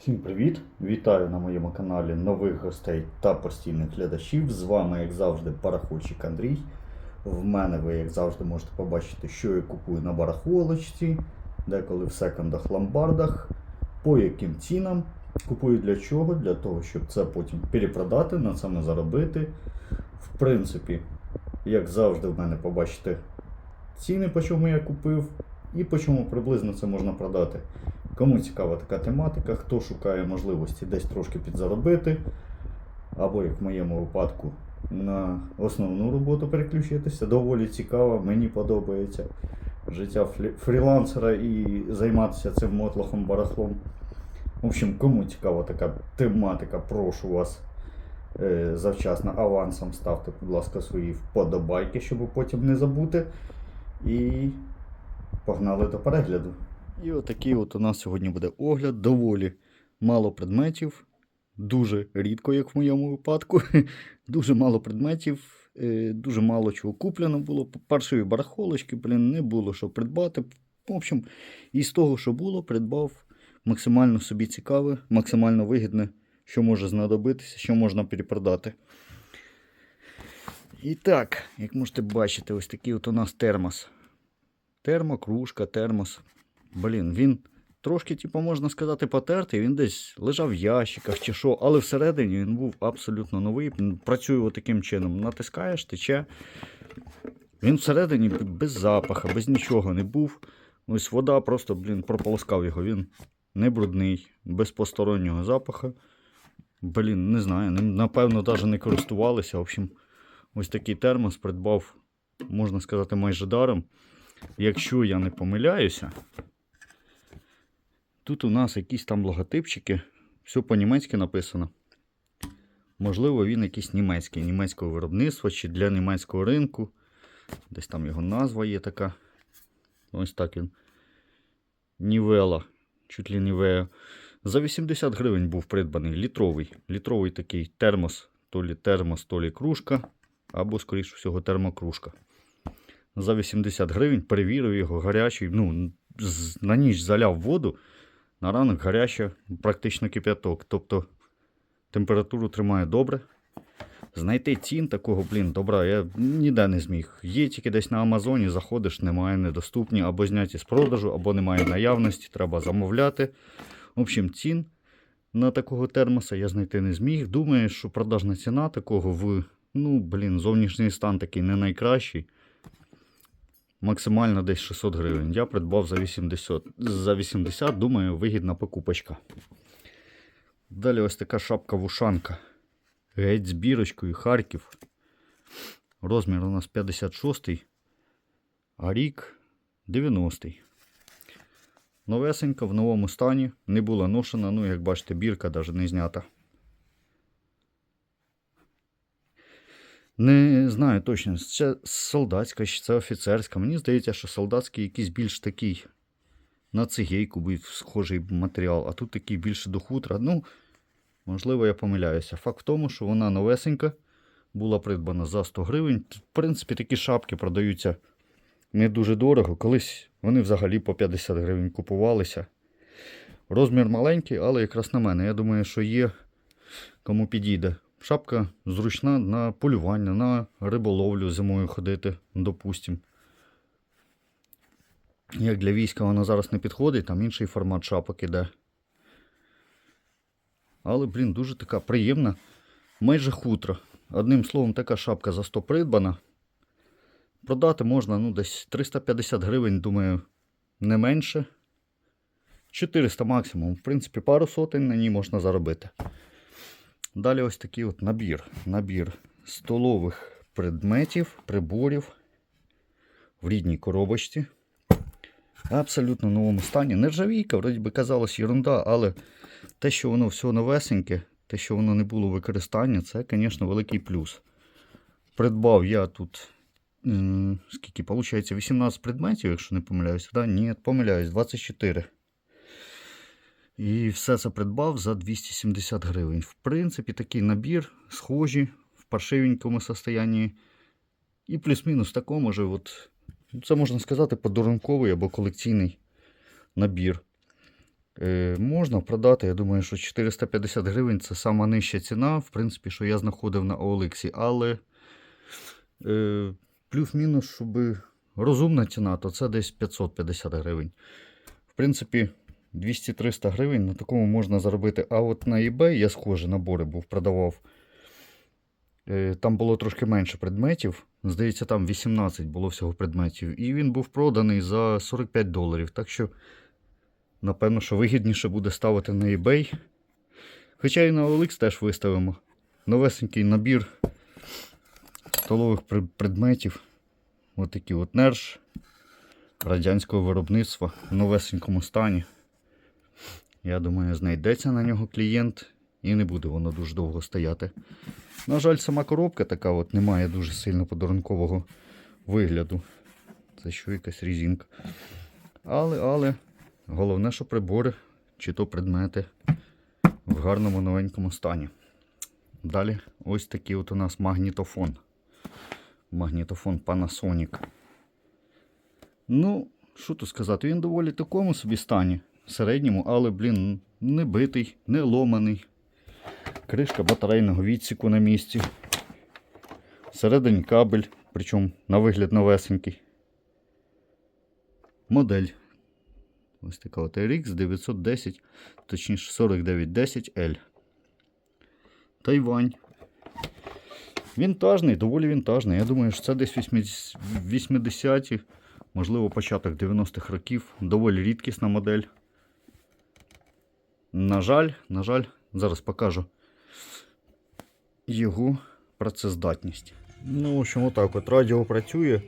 Всім привіт! Вітаю на моєму каналі нових гостей та постійних глядачів. З вами, як завжди, барахольщик Андрій. В мене ви, як завжди, можете побачити, що я купую на барахолочці, деколи в секондах ломбардах, по яким цінам. Купую для чого? Для того, щоб це потім перепродати, на цьому заробити. В принципі, як завжди, в мене побачите ціни, по чому я купив, і по чому приблизно це можна продати. Кому цікава така тематика, хто шукає можливості десь трошки підзаробити, або, як в моєму випадку, на основну роботу переключитися, доволі цікаво, мені подобається життя фрілансера і займатися цим мотлохом барахлом. В общем, кому цікава така тематика, прошу вас е, завчасно авансом ставте, будь ласка, свої вподобайки, щоб потім не забути. І погнали до перегляду. І отакий от у нас сьогодні буде огляд. Доволі мало предметів. Дуже рідко, як в моєму випадку. Дуже мало предметів, е, дуже мало чого куплено було. Першої барахолочки, блін, не було що придбати. В общем, із того, що було, придбав максимально собі цікаве, максимально вигідне, що може знадобитися, що можна перепродати. І так, як можете бачити, ось такий от у нас термос. Термокружка, термос. Блін, він трошки, типу, можна сказати, потертий. Він десь лежав в ящиках чи що, але всередині він був абсолютно новий. Працює отаким чином. Натискаєш, тече. Він всередині без запаха, без нічого не був. Ось вода просто, блін, прополоскав його. Він не брудний, без постороннього запаха. Блін, не знаю, напевно, навіть не користувалися. В общем, ось такий термос придбав, можна сказати, майже даром. Якщо я не помиляюся, тут у нас якісь там логотипчики, все по-німецьки написано. Можливо, він якийсь німецький, німецького виробництва чи для німецького ринку. Десь там його назва є така. Ось так він. Нівела. Чуть ли Нівея. За 80 гривень був придбаний літровий. Літровий такий термос, то лі термос, то лі кружка, або, скоріш всього, термокружка за 80 гривень, перевірив його гарячий. Ну, на ніч заляв воду, на ранок гаряча, практично кип'яток. Тобто температуру тримає добре. Знайти цін такого, блін, добра, я ніде не зміг. Є тільки десь на Амазоні, заходиш, немає, недоступні, або зняті з продажу, або немає наявності, треба замовляти. В общем, цін на такого термоса я знайти не зміг. Думаю, що продажна ціна такого в, ну, блін, зовнішній стан такий не найкращий максимально десь 600 гривень. Я придбав за 80. За 80, думаю, вигідна покупочка. Далі ось така шапка-вушанка. Геть з бірочкою Харків. Розмір у нас 56, а рік 90. Новесенька в новому стані. Не була ношена, ну, як бачите, бірка навіть не знята. Не знаю точно, це солдатська чи це офіцерська. Мені здається, що солдатський якийсь більш такий на цигейку був схожий матеріал, а тут такий більше до хутра. Ну, можливо, я помиляюся. Факт в тому, що вона новесенька, була придбана за 100 гривень. В принципі, такі шапки продаються не дуже дорого. Колись вони взагалі по 50 гривень купувалися. Розмір маленький, але якраз на мене. Я думаю, що є кому підійде. Шапка зручна на полювання, на риболовлю зимою ходити, допустим. Як для війська вона зараз не підходить, там інший формат шапок іде. Але, блін, дуже така приємна. Майже хутро. Одним словом, така шапка за 100 придбана. Продати можна ну, десь 350 гривень, думаю, не менше. 400 максимум. В принципі, пару сотень на ній можна заробити. Далі ось такий от набір. Набір столових предметів, приборів в рідній коробочці. Абсолютно новому стані. Нержавійка, вроді би казалось, ерунда, але те, що воно все новесеньке, те, що воно не було використання, це, звісно, великий плюс. Придбав я тут, скільки, виходить, 18 предметів, якщо не помиляюся. Да? Ні, помиляюсь, 24. І все це придбав за 270 гривень. В принципі, такий набір, схожі в паршивенькому состоянні. І плюс-мінус такому же, от, це можна сказати, подарунковий або колекційний набір. Е, можна продати, я думаю, що 450 гривень це сама нижча ціна, в принципі, що я знаходив на OLX. Але е, плюс-мінус, щоб розумна ціна, то це десь 550 гривень. В принципі, 200-300 гривень на такому можна заробити. А от на eBay я схожі набори був, продавав. Е, Там було трошки менше предметів. Здається, там 18 було всього предметів. І він був проданий за 45 доларів. Так що, напевно, що вигідніше буде ставити на eBay. Хоча і на OLX теж виставимо. Новесенький набір столових предметів. Ось такі от нерж радянського виробництва в новесенькому стані. Я думаю, знайдеться на нього клієнт і не буде воно дуже довго стояти. На жаль, сама коробка така от не має дуже сильно подарункового вигляду. Це що якась різінка. Але, але, головне, що прибори чи то предмети в гарному новенькому стані. Далі ось такий от у нас магнітофон. Магнітофон Panasonic. Ну, що тут сказати, він доволі такому собі стані. Середньому, але, блін, не битий, не ломаний. Кришка батарейного відсіку на місці. Всередині кабель, причому на вигляд новесенький. Модель. Ось така от RX 910, точніше 4910L. Тайвань. Вінтажний, доволі вінтажний. Я думаю, що це десь 80-ті, можливо, початок 90-х років. Доволі рідкісна модель. На жаль, на жаль, зараз покажу його працездатність. Ну, в общем, отак от радіо працює.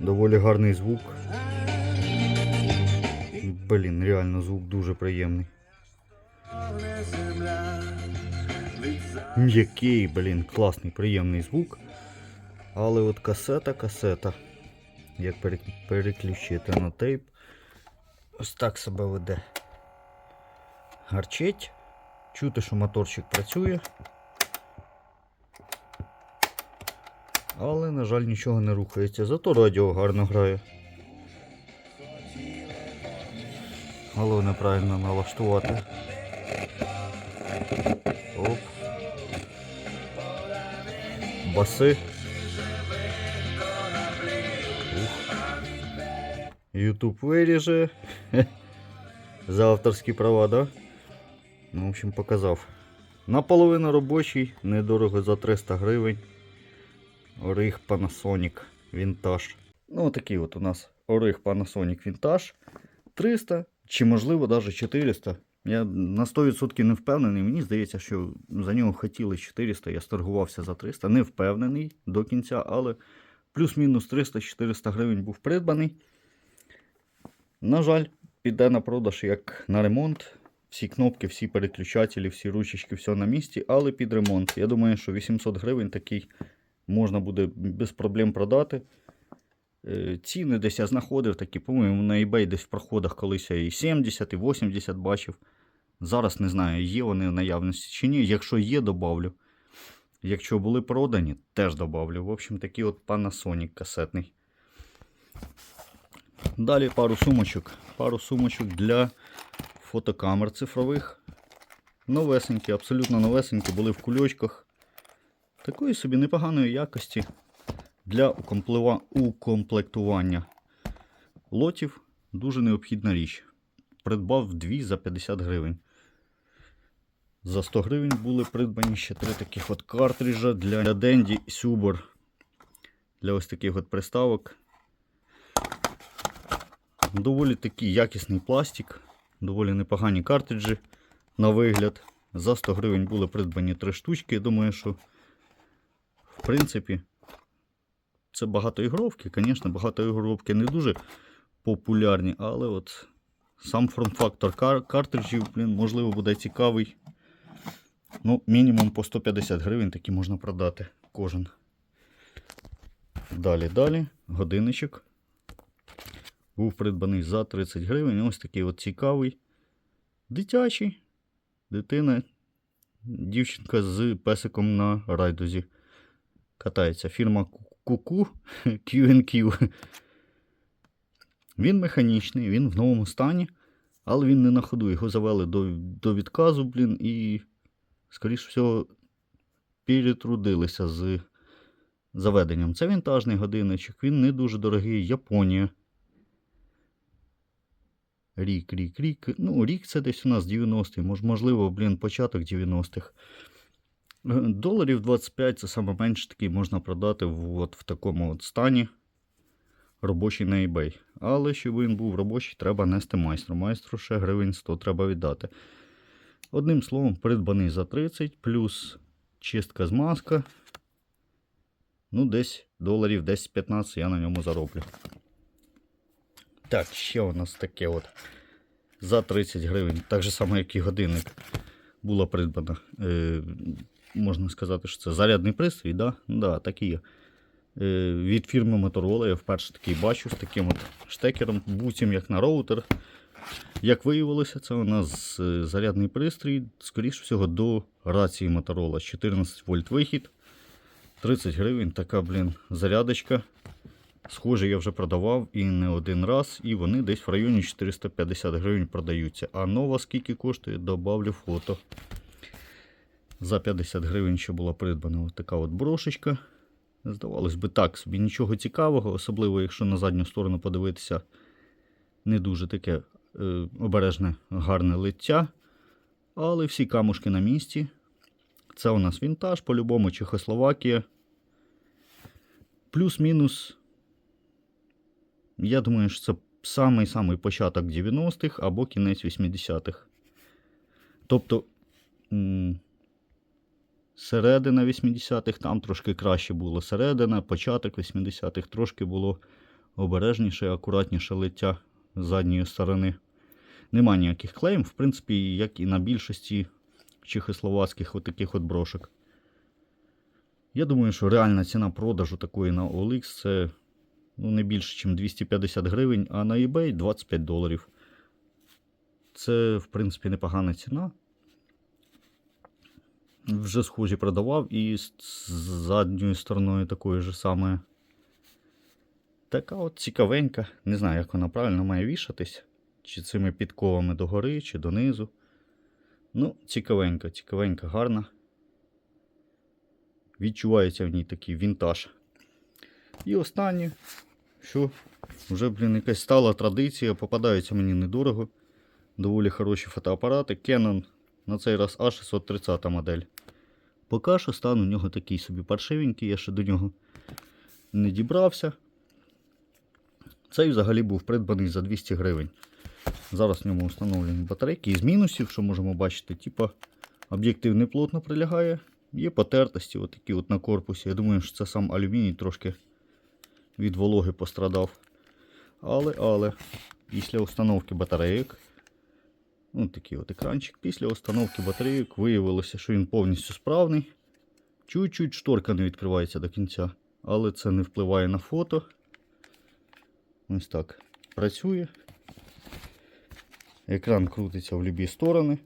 Доволі гарний звук. Блін, реально звук дуже приємний. М'який, блін, класний, приємний звук. Але от касета, касета. Як переключити на тейп. Ось так себе веде. Гарчить. Чути, що моторчик працює. Але, на жаль, нічого не рухається. Зато радіо гарно грає. Головне правильно налаштувати. Оп. Баси. Ютуб виріже. За авторські права, да? Ну, в общем, показав. Наполовину робочий, недорого за 300 гривень. Ориг Panasonic Vintage. Ну, такий от у нас Ориг Panasonic Vintage 300 чи можливо навіть 400. Я на 100% не впевнений. Мені здається, що за нього хотіли 400, я сторгувався за 300. Не впевнений до кінця, але плюс-мінус 300-400 гривень був придбаний. На жаль, піде на продаж як на ремонт. Всі кнопки, всі переключателі, всі ручечки, все на місці, але під ремонт. Я думаю, що 800 гривень такий можна буде без проблем продати. Е, Ціни десь я знаходив такі, по-моєму, на eBay десь в проходах колись я і 70, і 80 бачив. Зараз не знаю, є вони в наявності чи ні. Якщо є, добавлю. Якщо були продані, теж добавлю. В общем, такий от Panasonic касетний. Далі пару сумочок. Пару сумочок для фотокамер цифрових. Новесенькі, абсолютно новесенькі, були в кульочках. Такої собі непоганої якості для укомплектування лотів дуже необхідна річ. Придбав дві за 50 гривень. За 100 гривень були придбані ще три таких от картриджа для Dendy і Suber. Для ось таких от приставок. Доволі такий якісний пластик, доволі непогані картриджі на вигляд. За 100 гривень були придбані три штучки. Думаю, що в принципі це багатоігровки. Звісно, багатоігровки не дуже популярні, але от сам форм-фактор кар- картриджів, блін, можливо, буде цікавий. Ну, мінімум по 150 гривень такі можна продати кожен. Далі, далі, годинничок. Був придбаний за 30 гривень. Ось такий от цікавий. Дитячий. Дитина, дівчинка з песиком на райдузі. Катається. Фірма Куку Q&Q. Він механічний, він в новому стані. Але він не на ходу. Його завели до, до відказу, блін, і, скоріш всього, перетрудилися з заведенням. Це вінтажний годинничок, він не дуже дорогий. Японія. Рік, рік, рік. Ну, рік це десь у нас 90-й, мож, можливо, блін, початок 90-х. Е, Доларів 25 це саме менше такий можна продати в, от, в такому от стані. Робочий на eBay. Але щоб він був робочий, треба нести майстру. Майстру ще гривень 100 треба віддати. Одним словом, придбаний за 30, плюс чистка змазка. Ну, десь доларів 10-15 я на ньому зароблю. Так, ще у нас таке от. За 30 гривень, так же само, як і годинник, була придбана. Е, можна сказати, що це зарядний пристрій, да? Да, так і є. Е, від фірми Motorola я вперше такий бачу з таким от штекером, буцім як на роутер. Як виявилося, це у нас е, зарядний пристрій, скоріш всього, до рації Motorola. 14 вольт вихід. 30 гривень, така, блін, зарядочка. Схоже, я вже продавав і не один раз, і вони десь в районі 450 гривень продаються. А нова скільки коштує, добавлю фото. За 50 гривень ще була придбана така от брошечка. Здавалось би, так собі нічого цікавого, особливо, якщо на задню сторону подивитися, не дуже таке е, обережне, гарне лиття. Але всі камушки на місці. Це у нас вінтаж, по-любому Чехословакія. Плюс-мінус. Я думаю, що це самий-самий початок 90-х або кінець 80-х. Тобто. Середина 80-х, там трошки краще було. Середина, початок 80-х трошки було обережніше, акуратніше лиття з задньої сторони. Нема ніяких клеїм, в принципі, як і на більшості чехословацьких отаких от брошок. Я думаю, що реальна ціна продажу такої на OLX це ну, не більше, ніж 250 гривень, а на eBay 25 доларів. Це, в принципі, непогана ціна. Вже схожі продавав і з задньою стороною такою ж самою. Така от цікавенька. Не знаю, як вона правильно має вішатись. Чи цими підковами догори, чи донизу. Ну, цікавенька, цікавенька, гарна. Відчувається в ній такий вінтаж. І останнє, що вже, блін, якась стала традиція, попадаються мені недорого. Доволі хороші фотоапарати. Canon на цей раз А630 модель. Поки що стан у нього такий собі паршивенький, я ще до нього не дібрався. Цей взагалі був придбаний за 200 гривень. Зараз в ньому встановлені батарейки. Із мінусів, що можемо бачити, типа об'єктив не плотно прилягає. Є потертості отакі от на корпусі. Я думаю, що це сам алюміній трошки від вологи пострадав. Але, але, після установки батарейок Ось такий от екранчик. Після установки батарейок виявилося, що він повністю справний. Чуть-чуть шторка не відкривається до кінця, але це не впливає на фото. Ось так працює. Екран крутиться в будь-які сторони.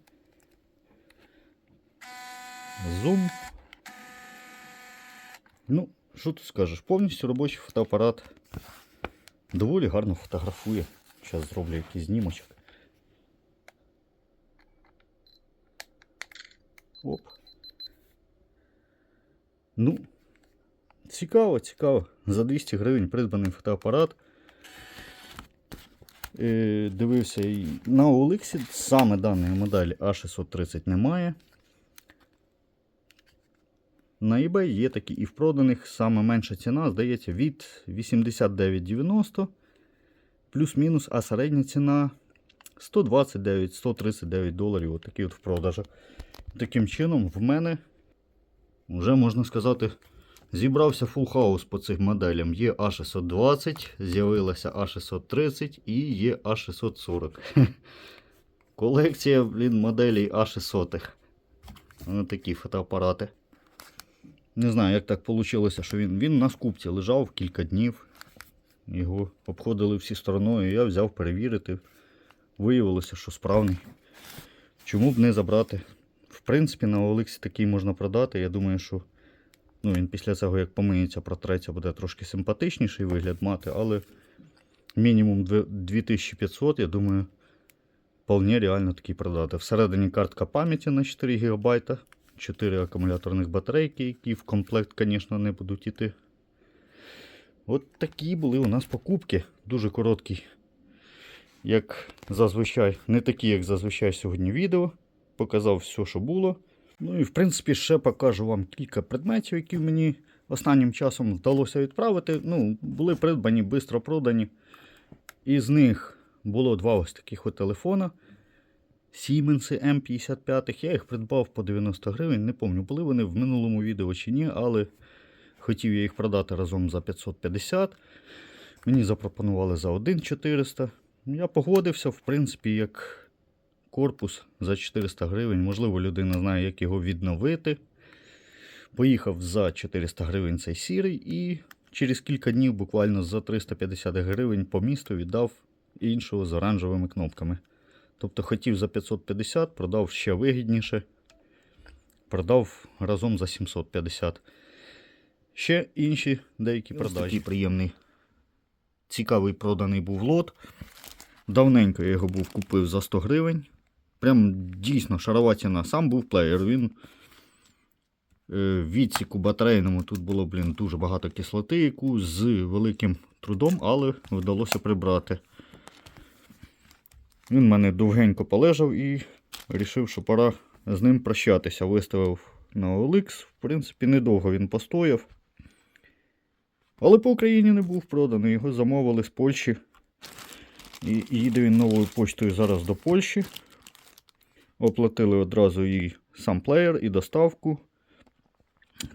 Зум. Ну, що тут скажеш? Повністю робочий фотоапарат. Доволі гарно фотографує. Зараз зроблю якийсь знімочок. Оп. Ну, цікаво, цікаво. За 200 гривень придбаний фотоапарат. Е, дивився і на OLX саме даної моделі А630 немає. На eBay є такі і в проданих саме менша ціна, здається, від 89,90 плюс-мінус, а середня ціна 129-139 доларів. Отакі от в продажах. Таким чином, в мене вже можна сказати, зібрався full хаус по цих моделям. Є А620, з'явилася А630 і є А640. Колекція блін, моделей А600. Ось такі фотоапарати. Не знаю, як так вийшло, що він він на скупці лежав кілька днів. Його обходили всі стороною. Я взяв перевірити. Виявилося, що справний. Чому б не забрати? В принципі, на OLX такий можна продати. Я думаю, що ну, він після цього, як помиється, протреться, буде трошки симпатичніший вигляд мати, але мінімум 2500, я думаю, вполне реально такий продати. Всередині картка пам'яті на 4 ГБ, 4 акумуляторних батарейки, які в комплект, звісно, не будуть йти. От такі були у нас покупки. Дуже короткі, як зазвичай, не такі, як зазвичай сьогодні відео. Показав все, що було. Ну і в принципі ще покажу вам кілька предметів, які мені останнім часом вдалося відправити. Ну, були придбані, швидко продані. Із них було два ось таких от телефона. Siemens M55. Я їх придбав по 90 гривень. Не пам'ятаю, були вони в минулому відео чи ні, але хотів я їх продати разом за 550. Мені запропонували за 1400. Я погодився, в принципі, як корпус за 400 гривень. Можливо, людина знає, як його відновити. Поїхав за 400 гривень цей сірий і через кілька днів, буквально за 350 гривень по місту віддав іншого з оранжевими кнопками. Тобто хотів за 550, продав ще вигідніше. Продав разом за 750. Ще інші деякі продажі. Такий приємний, цікавий проданий був лот. Давненько я його був купив за 100 гривень. Прям дійсно шарова ціна. Сам був плеєр. Він е, в відсіку батарейному тут було, блін, дуже багато кислоти, яку з великим трудом, але вдалося прибрати. Він в мене довгенько полежав і вирішив, що пора з ним прощатися. Виставив на OLX. В принципі, недовго він постояв. Але по Україні не був проданий. Його замовили з Польщі. І їде він новою почтою зараз до Польщі. Оплатили одразу і сам плеєр, і доставку.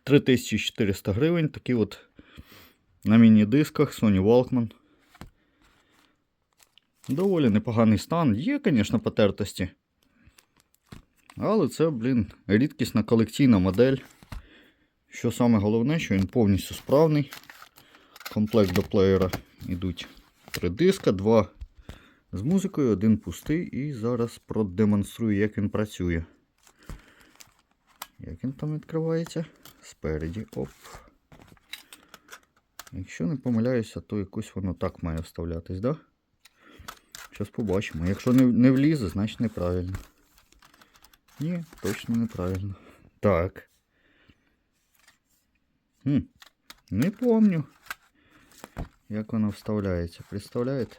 3400 гривень. Такий от на міні-дисках Sony Walkman. Доволі непоганий стан. Є, звісно, потертості. Але це, блін, рідкісна колекційна модель. Що саме головне, що він повністю справний. Комплект до плеєра йдуть три диска, два з музикою, один пустий. І зараз продемонструю, як він працює. Як він там відкривається? Спереді. Оп. Якщо не помиляюся, то якось воно так має вставлятись, да? Зараз побачимо. Якщо не, не влізе, значить неправильно. Ні, точно неправильно. Так. Хм, не помню, як воно вставляється. Представляєте?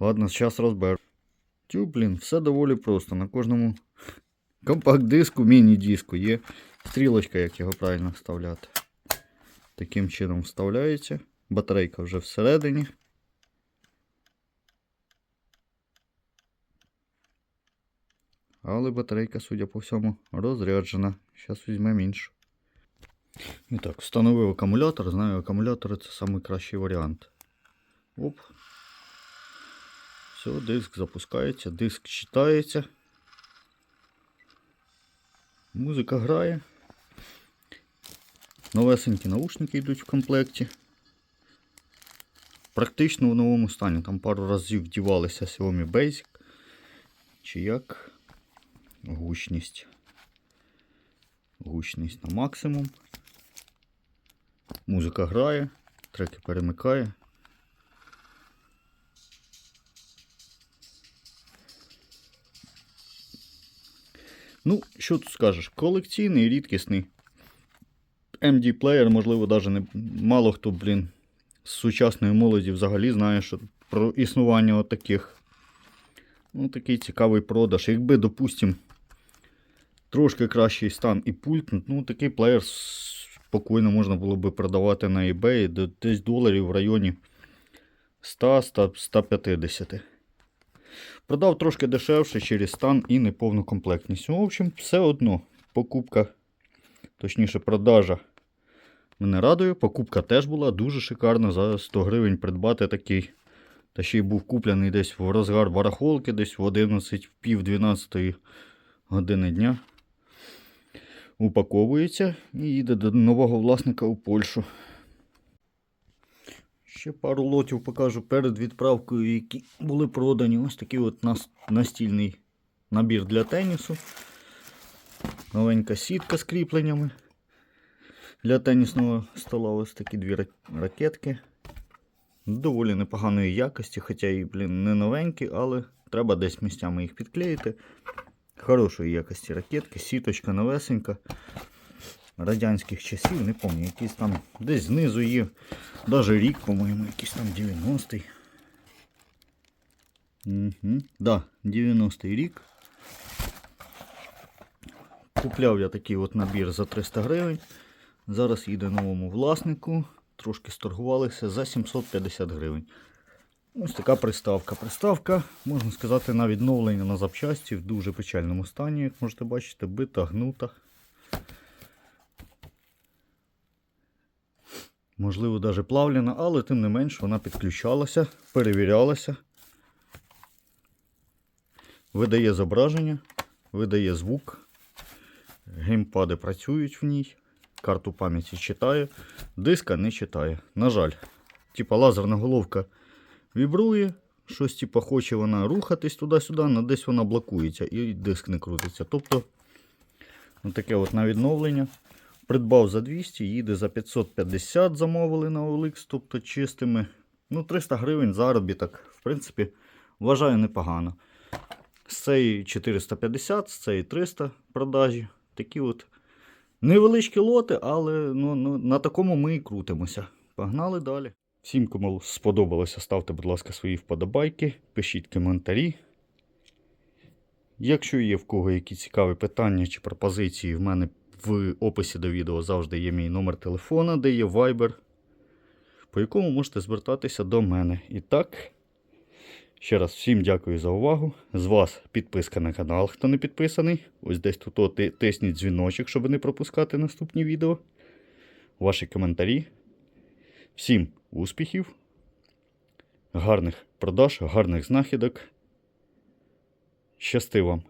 Ладно, зараз розберу. Тю, блін, все доволі просто. На кожному компакт-диску, міні-диску є стрілочка, як його правильно вставляти. Таким чином вставляється. Батарейка вже всередині. Але батарейка, судя по всьому, розряджена. Зараз візьмемо іншу. І так, встановив акумулятор. Знаю, акумулятори це найкращий варіант. Оп. Все, диск запускається, диск читається. Музика грає. Новесенькі наушники йдуть в комплекті. Практично в новому стані. Там пару разів вдівалися Xiaomi Basic. Чи як гучність. Гучність на максимум. Музика грає, треки перемикає. Ну, що тут скажеш? Колекційний, рідкісний. MD плеєр, можливо, навіть не мало хто, блін, з сучасної молоді взагалі знає, що про існування от таких. Ну, такий цікавий продаж. Якби, допустим, трошки кращий стан і пульт, ну такий плеєр спокійно можна було би продавати на eBay десь доларів в районі 100-150. Продав трошки дешевше через стан і неповну комплектність. Ну, В общем, все одно покупка, точніше, продажа мене радує. Покупка теж була дуже шикарна. За 100 гривень придбати такий. Та ще й був куплений десь в розгар барахолки, десь в 11, в пів 12 години дня. Упаковується і їде до нового власника у Польщу. Ще пару лотів покажу перед відправкою, які були продані. Ось такий от нас- настільний набір для тенісу. Новенька сітка з кріпленнями. Для тенісного стола ось такі дві ра- ракетки. Доволі непоганої якості, хоча і, блін, не новенькі, але Треба десь місцями їх підклеїти. Хорошої якості ракетки, сіточка новесенька. Радянських часів, не пам'ятаю, якісь там десь знизу є. Даже рік, по-моєму, якийсь там 90-й. Угу. Да, 90-й рік. Купляв я такий от набір за 300 гривень. Зараз їде новому власнику. Трошки сторгувалися за 750 гривень. Ось така приставка. Приставка, можна сказати, на відновлення на запчасті в дуже печальному стані, як можете бачити, бита, гнута. Можливо, навіть плавляна, але тим не менш вона підключалася, перевірялася. Видає зображення, видає звук. Геймпади працюють в ній. Карту пам'яті читає, диска не читає. На жаль, типа лазерна головка вібрує, щось типа хоче вона рухатись туди-сюди, але десь вона блокується і диск не крутиться. Тобто, ну, таке от на відновлення. Придбав за 200, їде за 550, замовили на OLX, тобто чистими. Ну, 300 гривень заробіток. В принципі, вважаю непогано. З цієї 450, з цієї 300 продажі. Такі от невеличкі лоти, але ну, ну, на такому ми і крутимося. Погнали далі. Всім, кому сподобалося, ставте, будь ласка, свої вподобайки, пишіть коментарі. Якщо є в кого які цікаві питання чи пропозиції, в мене в описі до відео завжди є мій номер телефона, де є Viber, по якому можете звертатися до мене. І так, ще раз всім дякую за увагу. З вас підписка на канал, хто не підписаний. Ось десь тут тисніть дзвіночок, щоб не пропускати наступні відео. Ваші коментарі. Всім успіхів, гарних продаж, гарних знахідок. Щасти вам!